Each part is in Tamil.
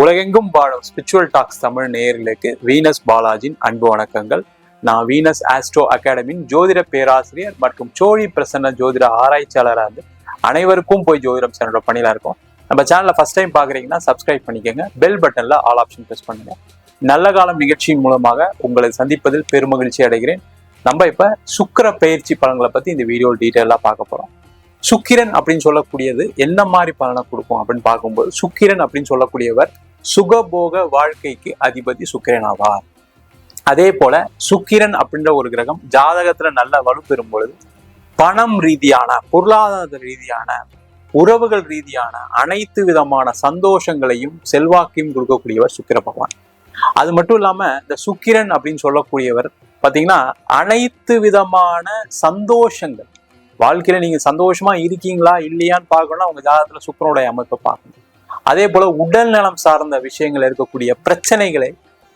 உலகெங்கும் வாழும் ஸ்பிரிச்சுவல் டாக்ஸ் தமிழ் நேயர்களுக்கு வீனஸ் பாலாஜின் அன்பு வணக்கங்கள். நான் வீனஸ் ஆஸ்ட்ரோ அகாடமியின் ஜோதிட பேராசிரியர் மற்றும் சோழி பிரசன்ன ஜோதிட ஆராய்ச்சியாளராக இருந்து அனைவருக்கும் போய் ஜோதிடம் சேனலோட பணியில இருக்கும். நம்ம சேனலை ஃபர்ஸ்ட் டைம் பார்க்குறீங்கன்னா சப்ஸ்கிரைப் பண்ணிக்கோங்க. பெல் பட்டனில் ஆல் ஆப்ஷன் ப்ரெஸ் பண்ணுங்க. நல்ல காலம் நிகழ்ச்சியின் மூலமாக உங்களை சந்திப்பதில் பெருமகிழ்ச்சி அடைகிறேன். நம்ம இப்போ சுக்கிர பயிற்சி பலன்களை பற்றி இந்த வீடியோ டீட்டெயிலாக பார்க்க போகிறோம் சுக்கிரன் அப்படின்னு சொல்லக்கூடியது என்ன மாதிரி பலனை கொடுக்கும் அப்படின்னு பார்க்கும்போது சுக்கிரன் அப்படின்னு சொல்லக்கூடியவர் சுகபோக வாழ்க்கைக்கு அதிபதி சுக்கிரன் ஆவார். அதே போல சுக்கிரன் அப்படின்ற ஒரு கிரகம் ஜாதகத்துல நல்ல வலுப்பெறும் பொழுது பணம் ரீதியான பொருளாதார ரீதியான உறவுகள் ரீதியான அனைத்து விதமான சந்தோஷங்களையும் செல்வாக்கையும் கொடுக்கக்கூடியவர் சுக்கிர பகவான். அது மட்டும் இல்லாம இந்த சுக்கிரன் அப்படின்னு சொல்லக்கூடியவர் பாத்தீங்கன்னா அனைத்து விதமான சந்தோஷங்கள். வாழ்க்கையில நீங்க சந்தோஷமா இருக்கீங்களா இல்லையான்னு பார்க்கணும்னா உங்க ஜாதகத்துல சுக்கரனுடைய அமைப்பை பார்க்கணும். அதே போல உடல் நலம் சார்ந்த விஷயங்கள் இருக்கக்கூடிய பிரச்சனைகளை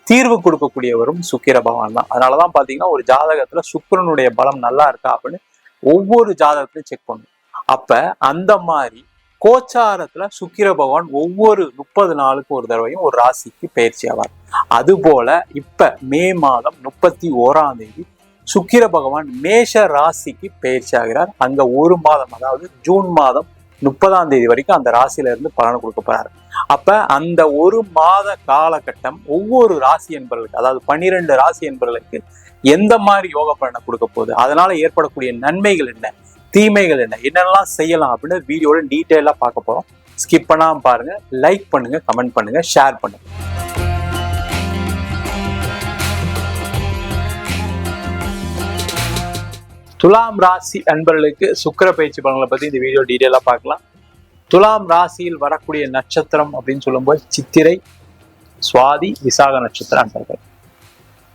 தீர்வு கொடுக்கக்கூடியவரும் சுக்கிர பகவான் தான். அதனாலதான் பாத்தீங்கன்னா ஒரு ஜாதகத்துல சுக்கிரனுடைய பலம் நல்லா இருக்கா அப்படின்னு ஒவ்வொரு ஜாதகத்திலையும் செக் பண்ணும். அப்ப அந்த மாதிரி கோச்சாரத்துல சுக்கிர பகவான் ஒவ்வொரு முப்பது நாளுக்கு ஒரு தடவையும் ஒரு ராசிக்கு பயிற்சி ஆவார். அதுபோல இப்ப மே மாதம் முப்பத்தி ஓராம் தேதி சுக்கிர பகவான் மேஷ ராசிக்கு பயிற்சி ஆகிறார். அங்க ஒரு மாதம் அதாவது ஜூன் மாதம் முப்பதாம் தேதி வரைக்கும் அந்த ராசியில இருந்து பலன் கொடுக்க போறாரு. அப்ப அந்த ஒரு மாத காலகட்டம் ஒவ்வொரு ராசி என்பவர்களுக்கு அதாவது பன்னிரெண்டு ராசி என்பவர்களுக்கு எந்த மாதிரி யோக பலனை கொடுக்க போகுது? அதனால ஏற்படக்கூடிய நன்மைகள் என்ன? தீமைகள் என்ன? என்னெல்லாம் செய்யலாம் அப்படின்னு வீடியோவில் டீட்டெயிலாக பார்க்க போறோம். ஸ்கிப் பண்ணாமல் பாருங்க லைக் பண்ணுங்க கமெண்ட் பண்ணுங்க ஷேர் பண்ணுங்க. துலாம் ராசி அன்பர்களுக்கு சுக்கிர பயிற்சி பலன்களை பத்தி இந்த வீடியோ டீட்டெயிலாக பார்க்கலாம். துலாம் ராசியில் வரக்கூடிய நட்சத்திரம் அப்படின்னு சொல்லும்போது சித்திரை சுவாதி விசாக நட்சத்திரம் அன்பர்கள்.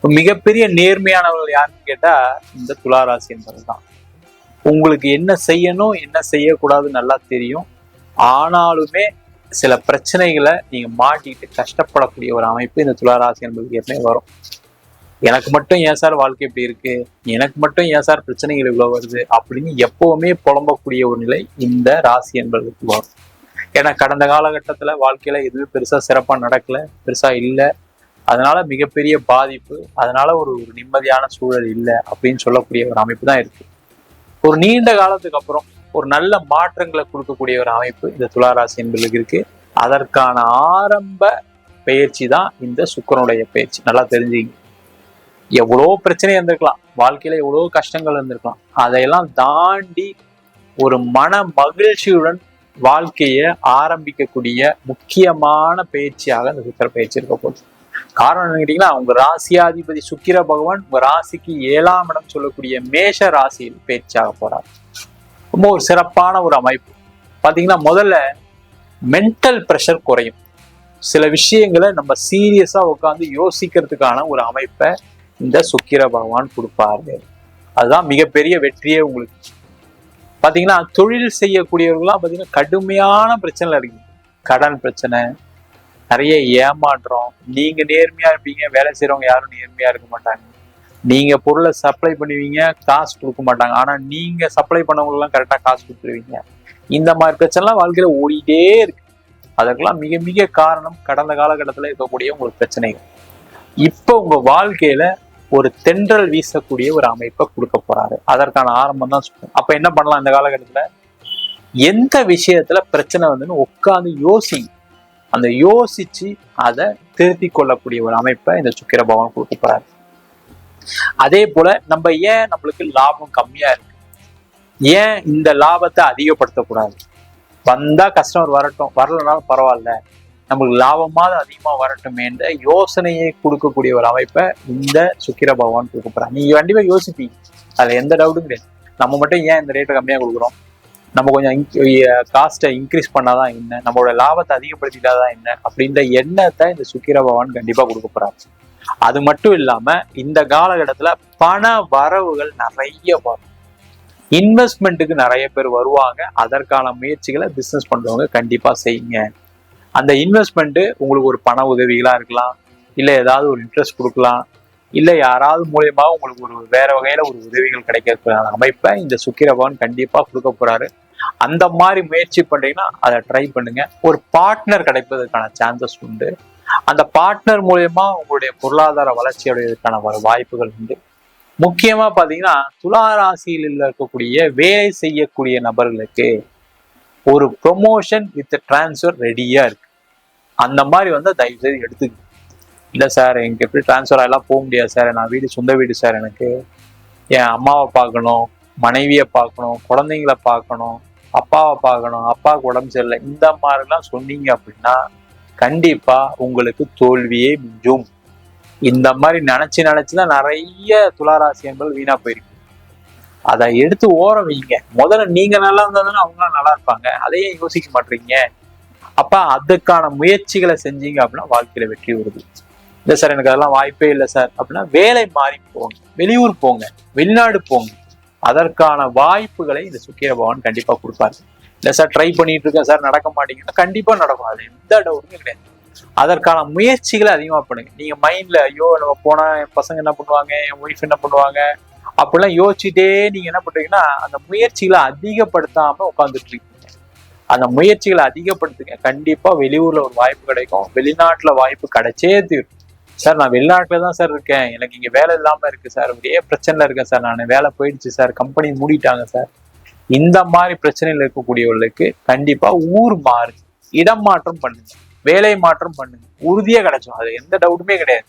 மிகப்பெரிய நேர்மையானவர்கள் யாருன்னு கேட்டா இந்த துலா ராசி என்பவர்கள் தான். உங்களுக்கு என்ன செய்யணும் என்ன செய்யக்கூடாதுன்னு நல்லா தெரியும். ஆனாலுமே சில பிரச்சனைகளை நீங்க மாட்டிக்கிட்டு கஷ்டப்படக்கூடிய ஒரு அமைப்பு இந்த துளாராசி என்பது எப்பவுமே வரும். எனக்கு மட்டும் ஏன் சார் வாழ்க்கை இப்படி இருக்கு? எனக்கு மட்டும் ஏன் சார் பிரச்சனைகள் இவ்வளவு வருது? அப்படின்னு எப்பவுமே புலம்பக்கூடிய ஒரு நிலை இந்த ராசி என்பதற்கு வரும். ஏன்னா கடந்த காலகட்டத்துல வாழ்க்கையில எதுவுமே பெருசா சிறப்பா நடக்கல பெருசா இல்லை. அதனால மிகப்பெரிய பாதிப்பு அதனால ஒரு ஒரு நிம்மதியான சூழல் இல்லை அப்படின்னு சொல்லக்கூடிய ஒரு அமைப்பு தான் இருக்கு. ஒரு நீண்ட காலத்துக்கு அப்புறம் ஒரு நல்ல மாற்றங்களை கொடுக்கக்கூடிய ஒரு அமைப்பு இந்த துளாராசி என்பதற்கு இருக்கு. அதற்கான ஆரம்ப பயிற்சி தான் இந்த சுக்கரனுடைய பயிற்சி. நல்லா தெரிஞ்சுங்க எவ்வளோ பிரச்சனை இருந்திருக்கலாம். வாழ்க்கையில எவ்வளோ கஷ்டங்கள் இருந்திருக்கலாம். அதையெல்லாம் தாண்டி ஒரு மன மகிழ்ச்சியுடன் வாழ்க்கையை ஆரம்பிக்கக்கூடிய முக்கியமான பயிற்சியாக இந்த சுக்கிர பயிற்சி இருக்க போகுது. காரணம் என்ன கேட்டீங்கன்னா உங்க ராசியாதிபதி சுக்கிர பகவான் உங்க ராசிக்கு ஏழாம் இடம் சொல்லக்கூடிய மேஷ ராசியில் பயிற்சியாக போறார். ரொம்ப ஒரு சிறப்பான ஒரு அமைப்பு. பாத்தீங்கன்னா முதல்ல மென்டல் ப்ரெஷர் குறையும். சில விஷயங்களை நம்ம சீரியஸா உட்காந்து யோசிக்கிறதுக்கான ஒரு அமைப்பை இந்த சுக்கிர பகவான் கொடுப்பாரு. அதுதான் மிகப்பெரிய வெற்றியே உங்களுக்கு. பார்த்தீங்கன்னா தொழில் செய்யக்கூடியவர்கள்லாம் பார்த்தீங்கன்னா கடுமையான பிரச்சனை இருக்கு கடன் பிரச்சனை நிறைய ஏமாற்றம். நீங்க நேர்மையா இருப்பீங்க வேலை செய்யறவங்க யாரும் நேர்மையா இருக்க மாட்டாங்க. நீங்க பொருளை சப்ளை பண்ணுவீங்க காசு கொடுக்க மாட்டாங்க. ஆனா நீங்க சப்ளை பண்ணவங்க கரெக்டா காசு கொடுத்துருவீங்க. இந்த மாதிரி பிரச்சனைலாம் வாழ்க்கையில ஓடிட்டே இருக்கு. அதற்கெல்லாம் மிக மிக காரணம் கடந்த காலகட்டத்தில் இருக்கக்கூடிய உங்களுக்கு பிரச்சனைகள். இப்போ உங்க வாழ்க்கையில ஒரு தென்றல் வீசக்கூடிய ஒரு அமைப்பை கொடுக்க போறாரு. அதற்கான ஆரம்பம் தான் சொல்றேன். அப்ப என்ன பண்ணலாம் இந்த காலகட்டத்துல? எந்த விஷயத்துல பிரச்சனை வந்துன்னு உட்காந்து யோசிங்க அந்த யோசிச்சு அதை திருத்தி கொள்ளக்கூடிய ஒரு அமைப்பை இந்த சுக்கிர பகவான் கொடுக்க போறாரு. அதே போல நம்ம ஏன் நம்மளுக்கு லாபம் கம்மியா இருக்கு? ஏன் இந்த லாபத்தை அதிகப்படுத்தக்கூடாது வந்தா கஸ்டமர் வரட்டும். வரலனாலும் பரவாயில்ல. நம்மளுக்கு லாபமாவது அதிகமா வரட்டும் என்ற யோசனையை கொடுக்கக்கூடிய ஒரு அமைப்பை இந்த சுக்கிர பகவான் கொடுக்க போறாங்க நீங்க கண்டிப்பா யோசிப்பீங்க. அதுல எந்த டவுட்டும் கிடையாது. நம்ம மட்டும் ஏன் இந்த ரேட்டை கம்மியா கொடுக்குறோம்? நம்ம கொஞ்சம் காஸ்ட்டை இன்க்ரீஸ் பண்ணாதான் என்ன? நம்மளோட லாபத்தை அதிகப்படுத்திட்டாதான் என்ன? அப்படின்ற எண்ணத்தை இந்த சுக்கிர பகவான் கண்டிப்பா கொடுக்க போறாரு. அது மட்டும் இல்லாம இந்த காலகட்டத்துல பண வரவுகள் நிறைய வரும். இன்வெஸ்ட்மெண்ட்டுக்கு நிறைய பேர் வருவாங்க. அதற்கான முயற்சிகளை பிஸ்னஸ் பண்றவங்க கண்டிப்பா செய்யுங்க. அந்த இன்வெஸ்ட்மெண்ட் உங்களுக்கு ஒரு பண உதவிகளாக இருக்கலாம் இல்லை ஏதாவது ஒரு இன்ட்ரெஸ்ட் கொடுக்கலாம் இல்லை யாராவது மூலயமா உங்களுக்கு ஒரு வேற வகையில் ஒரு உதவிகள் கிடைக்கிறதுக்கான அமைப்பை இந்த சுக்கிரபவன் கண்டிப்பாக கொடுக்க போறாரு. அந்த மாதிரி முயற்சி பண்ணுறீங்கன்னா அதை ட்ரை பண்ணுங்க. ஒரு பார்ட்னர் கிடைப்பதற்கான சான்சஸ் உண்டு. அந்த பார்ட்னர் மூலயமா உங்களுடைய பொருளாதார வளர்ச்சி அடைவதற்கான வ- வாய்ப்புகள் உண்டு. முக்கியமா பாத்தீங்கன்னா துலா ராசியில் இருக்கக்கூடிய வேலை செய்யக்கூடிய நபர்களுக்கு ஒரு ப்ரொமோஷன் வித் டிரான்ஸ்ஃபர் ரெடியா இருக்கு. அந்த மாதிரி வந்து தயவு செய்து எடுத்துக்க. இல்லை சார் எனக்கு எப்படி டிரான்ஸ்ஃபர் ஆகலாம் போக முடியாது சார் நான் வீடு சொந்த வீடு சார் எனக்கு. என் அம்மாவை பார்க்கணும் மனைவியை பார்க்கணும் குழந்தைங்கள பார்க்கணும் அப்பாவை பார்க்கணும் அப்பாவுக்கு உடம்பு சரியில்லை. இந்த மாதிரிலாம் சொன்னீங்க அப்படின்னா கண்டிப்பாக உங்களுக்கு தோல்வியே மிஞ்சும். இந்த மாதிரி நினச்சி நினச்சி தான் நிறைய துளாராசி என்பது வீணா போயிருக்கு. அதை எடுத்து ஓரம் வைங்க. முதல்ல நீங்கள் நல்லா இருந்தா தானே நல்லா இருப்பாங்க. அதையே யோசிக்க மாட்டீங்க. அப்ப அதுக்கான முயற்சிகளை செஞ்சீங்க அப்படின்னா வாழ்க்கையில வெற்றி வருது. இல்லை சார் எனக்கு அதெல்லாம் வாய்ப்பே இல்லை சார். அப்படின்னா வேலை மாறி போங்க. வெளியூர் போங்க. வெளிநாடு போங்க. அதற்கான வாய்ப்புகளை இந்த சுக்கிர பகவான் கண்டிப்பா கொடுப்பாரு. இல்லை சார் ட்ரை பண்ணிட்டு இருக்கேன் சார் நடக்க மாட்டீங்கன்னா கண்டிப்பா நடக்கும். அது எந்த டவுட்டுமே கிடையாது. அதற்கான முயற்சிகளை அதிகமா பண்ணுங்க. நீங்க மைண்ட்ல ஐயோ நம்ம போனா என் பசங்க என்ன பண்ணுவாங்க? என் ஒய்ஃப் என்ன பண்ணுவாங்க? அப்படிலாம் யோசிச்சுட்டே நீங்க என்ன பண்றீங்கன்னா அந்த முயற்சிகளை அதிகப்படுத்தாம உட்காந்துட்டு இருக்கீங்க. அந்த முயற்சிகளை அதிகப்படுத்துங்க. கண்டிப்பா வெளியூர்ல ஒரு வாய்ப்பு கிடைக்கும். வெளிநாட்டுல வாய்ப்பு கிடைச்சே தீரும். சார் நான் வெளிநாட்டுல தான் சார் இருக்கேன். எனக்கு இங்க வேலை இல்லாம இருக்கு சார். ஒரே பிரச்சனைல இருக்கேன் சார். நான் வேலை போயிடுச்சு சார். கம்பெனி மூடிட்டாங்க சார். இந்த மாதிரி பிரச்சனையில் இருக்கக்கூடியவர்களுக்கு கண்டிப்பா ஊர் மாறு. இடம் மாற்றம் பண்ணுங்க. வேலை மாற்றம் பண்ணுங்க. உறுதியா கிடைச்சோம். அது எந்த டவுட்டுமே கிடையாது.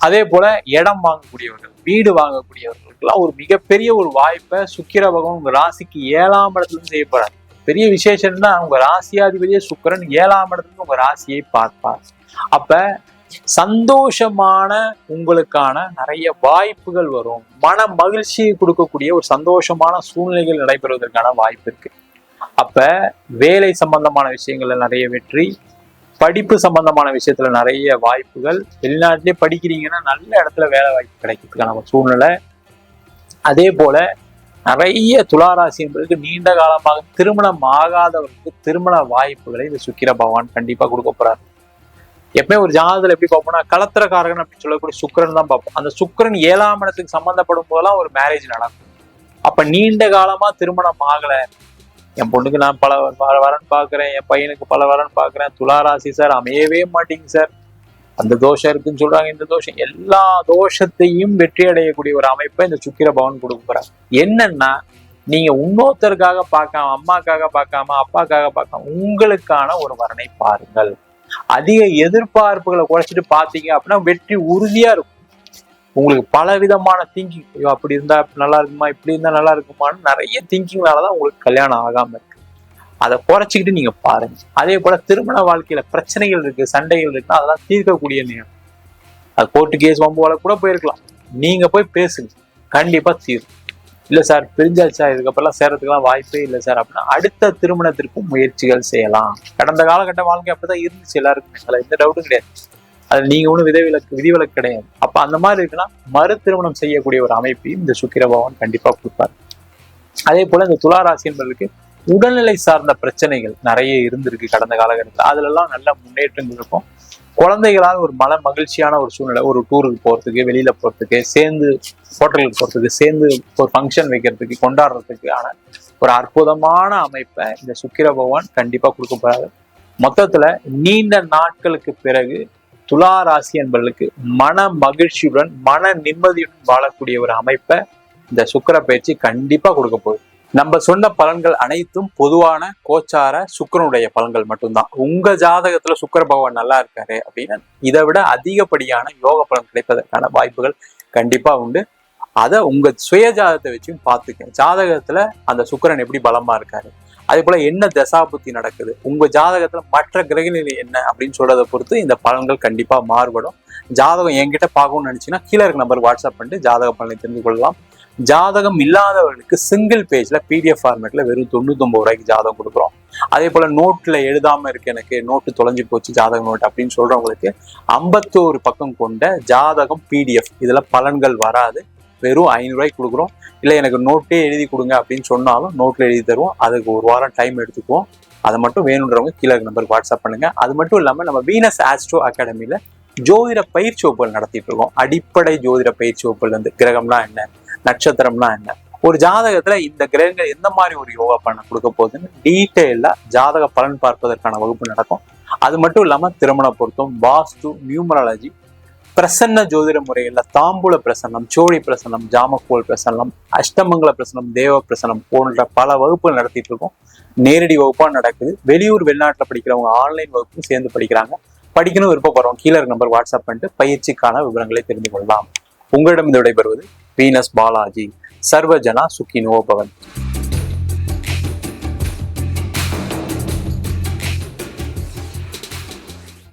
அதே போல இடம் வாங்கக்கூடியவர்கள் வீடு வாங்கக்கூடியவர்களுக்கெல்லாம் ஒரு மிகப்பெரிய ஒரு வாய்ப்பை சுக்கிர பகவான் ராசிக்கு ஏழாம் இடத்துல செய்யப்படாது செய்ய போறாரு. பெரிய விசேஷம்னா உங்க ராசியாதிபதியே சுக்கிரன் ஏழாம் இடத்துல உங்க ராசியை பார்ப்பார். அப்ப சந்தோஷமான உங்களுக்கான நிறைய வாய்ப்புகள் வரும். மன மகிழ்ச்சியை கொடுக்கக்கூடிய ஒரு சந்தோஷமான சூழ்நிலைகள் நடைபெறுவதற்கான வாய்ப்பு இருக்கு. அப்ப வேலை சம்பந்தமான விஷயங்கள்ல நிறைய வெற்றி படிப்பு சம்பந்தமான விஷயத்துல நிறைய வாய்ப்புகள் வெளிநாட்டிலே படிக்கிறீங்கன்னா நல்ல இடத்துல வேலை வாய்ப்பு கிடைக்கிறதுக்கான ஒரு சூழ்நிலை. அதே போல நிறைய துளாராசி என்பதற்கு நீண்ட காலமாக திருமணம் ஆகாதவர்களுக்கு திருமண வாய்ப்புகளை இந்த சுக்கிர பகவான் கண்டிப்பா கொடுக்க போறார். எப்பவுமே ஒரு ஜாதகத்தில் எப்படி பார்ப்போம்னா கலத்திரக்காரகன் அப்படின்னு சொல்லக்கூடிய சுக்கரன் தான் பார்ப்போம். அந்த சுக்கிரன் ஏழாம் இடத்துக்கு சம்மந்தப்படும் போதெல்லாம் ஒரு மேரேஜ் நடக்கும். அப்ப நீண்ட காலமா திருமணம் ஆகலை. என் பொண்ணுக்கு நான் பல பல வரன் பார்க்குறேன் என் பையனுக்கு பல வரன் பார்க்குறேன். துளாராசி சார் அமையவே மாட்டேங்குது சார். அந்த தோஷம் இருக்குன்னு சொல்றாங்க. இந்த தோஷம் எல்லா தோஷத்தையும் வெற்றி அடையக்கூடிய ஒரு அமைப்பை இந்த சுக்கிர பவன் கொடுக்க என்னன்னா நீங்க இன்னொருத்தருக்காக பார்க்காம அம்மாக்காக பார்க்காம அப்பாக்காக பார்க்காம உங்களுக்கான ஒரு வரனை பாருங்கள். அதிக எதிர்பார்ப்புகளை குறைச்சிட்டு பார்த்தீங்க அப்படின்னா வெற்றி உறுதியா இருக்கும். உங்களுக்கு பல விதமான திங்கிங் ஐயோ அப்படி இருந்தா நல்லா இருக்குமா இப்படி இருந்தா நல்லா இருக்குமான்னு நிறைய திங்கிங்னாலதான் உங்களுக்கு கல்யாணம் ஆகாம இருக்கு. அதை குறைச்சிக்கிட்டு நீங்க பாருங்க. அதே போல திருமண வாழ்க்கையில பிரச்சனைகள் இருக்கு சண்டைகள் இருக்குன்னா அதெல்லாம் தீர்க்கக்கூடிய நேரம். அது கோர்ட்டு கேஸ் வம்புவால கூட போயிருக்கலாம். நீங்க போய் பேசுங்க. கண்டிப்பா தீரும். இல்ல சார் பிரிஞ்சாச்சா? இதுக்கப்புறம் சேரத்துக்கெல்லாம் வாய்ப்பே இல்லை சார் அப்படின்னா அடுத்த திருமணத்திற்கும் முயற்சிகள் செய்யலாம். கடந்த காலகட்ட வாழ்க்கை அப்படிதான் இருந்துச்சு எல்லாருக்குமே. அதுல எந்த டவுட்டும் கிடையாது. அது நீங்க ஒன்றும் விதிவிலக்கு விதிவிலக்கு கிடையாது. அப்ப அந்த மாதிரி இருக்குன்னா மறு திருமணம் செய்யக்கூடிய ஒரு அமைப்பையும் இந்த சுக்கிர பகவான் கண்டிப்பா கொடுப்பார். அதே போல இந்த துளாராசி என்பதற்கு உடல்நிலை சார்ந்த பிரச்சனைகள் நிறைய இருந்திருக்கு கடந்த காலகட்டத்தில். அதுல எல்லாம் நல்ல முன்னேற்றங்கள் இருக்கும். குழந்தைகளால் ஒரு மன மகிழ்ச்சியான ஒரு சூழ்நிலை ஒரு டூருக்கு போறதுக்கு வெளியில போறதுக்கு சேர்ந்து ஹோட்டலுக்கு போறதுக்கு சேர்ந்து ஒரு ஃபங்க்ஷன் வைக்கிறதுக்கு கொண்டாடுறதுக்கான ஒரு அற்புதமான அமைப்பை இந்த சுக்கிர பகவான் கண்டிப்பா கொடுக்க போறாரு. மொத்தத்துல நீண்ட நாட்களுக்கு பிறகு துலா ராசி என்பவர்களுக்கு மன மகிழ்ச்சியுடன் மன நிம்மதியுடன் வாழக்கூடிய ஒரு அமைப்பை இந்த சுக்கிர பயிற்சி கண்டிப்பா கொடுக்க போகுது. நம்ம சொன்ன பலன்கள் அனைத்தும் பொதுவான கோச்சார சுக்கிரனுடைய பலன்கள் மட்டும்தான். உங்க ஜாதகத்துல சுக்கிர பகவான் நல்லா இருக்காரு அப்படின்னா இதை விட அதிகப்படியான யோக பலன் கிடைப்பதற்கான வாய்ப்புகள் கண்டிப்பா உண்டு. அதை உங்க சுய ஜாதகத்தை வச்சும் பார்த்துக்க ஜாதகத்துல அந்த சுக்கிரன் எப்படி பலமா இருக்காரு? அதே போல என்ன தசாபுத்தி நடக்குது? உங்க ஜாதகத்துல மற்ற கிரகநிலை என்ன அப்படின்னு சொல்றதை பொறுத்து இந்த பலன்கள் கண்டிப்பா மாறுபடும். ஜாதகம் என்கிட்ட பார்க்கணும்னு நினைச்சீங்கன்னா கீழே இருக்க நம்பர் வாட்ஸ்அப் பண்ணிட்டு ஜாதக பலனை தெரிந்து கொள்ளலாம். ஜாதகம் இல்லாதவர்களுக்கு சிங்கிள் பேஜ்ல பிடிஎஃப் ஃபார்மேட்ல வெறும் தொண்ணூத்தொம்பது ரூபாய்க்கு ஜாதகம் கொடுக்குறோம். அதே போல நோட்ல எழுதாம இருக்கு எனக்கு நோட்டு தொலைஞ்சு போச்சு ஜாதகம் நோட் அப்படின்னு சொல்றவங்களுக்கு ஐம்பத்தோரு பக்கம் கொண்ட ஜாதகம் பிடிஎஃப் இதுல பலன்கள் வராது. வெறும் ஐநூறுரூவாய்க்கு கொடுக்குறோம். இல்லை எனக்கு நோட்டே எழுதி கொடுங்க அப்படின்னு சொன்னாலும் நோட்டில் எழுதி தருவோம். அதுக்கு ஒரு வாரம் டைம் எடுத்துக்குவோம். அதை மட்டும் வேணுன்றவங்க கீழே நம்பருக்கு வாட்ஸ்அப் பண்ணுங்க. அது மட்டும் இல்லாமல் நம்ம வீனஸ் ஆஸ்ட்ரோ அகாடமியில் ஜோதிட பயிற்சி வகுப்புகள் நடத்திட்டு இருக்கோம். அடிப்படை ஜோதிட பயிற்சி வகுப்புல இருந்து. கிரகம்னா என்ன? நட்சத்திரம்னா என்ன? ஒரு ஜாதகத்துல இந்த கிரகங்கள் எந்த மாதிரி ஒரு யோகா பண்ண கொடுக்க போகுதுன்னு டீட்டெயிலா ஜாதக பலன் பார்ப்பதற்கான வகுப்பு நடக்கும். அது மட்டும் இல்லாம திருமண பொருத்தம் வாஸ்து நியூமராலஜி பிரசன்ன ஜோதிட முறையில் தாம்பூல பிரசன்னம் சோழி பிரசன்னம் ஜாமக்கோல் பிரசன்னம் அஷ்டமங்கல பிரசன்னம் தேவ பிரசன்னம் போன்ற பல வகுப்புகள் நடத்திட்டு இருக்கோம். நேரடி வகுப்பா நடக்குது. வெளியூர் வெளிநாட்டுல படிக்கிறவங்க ஆன்லைன் வகுப்பும் சேர்ந்து படிக்கிறாங்க. படிக்கணும் விருப்பப்படுறோம் கீழே நம்பர் வாட்ஸ்அப் பண்ணிட்டு பயிற்சிக்கான விவரங்களை தெரிந்து கொள்ளலாம். உங்களிடம் விடைபெறுவது வீனஸ் பாலாஜி. சர்வஜனா சுக்கினோ பவன்.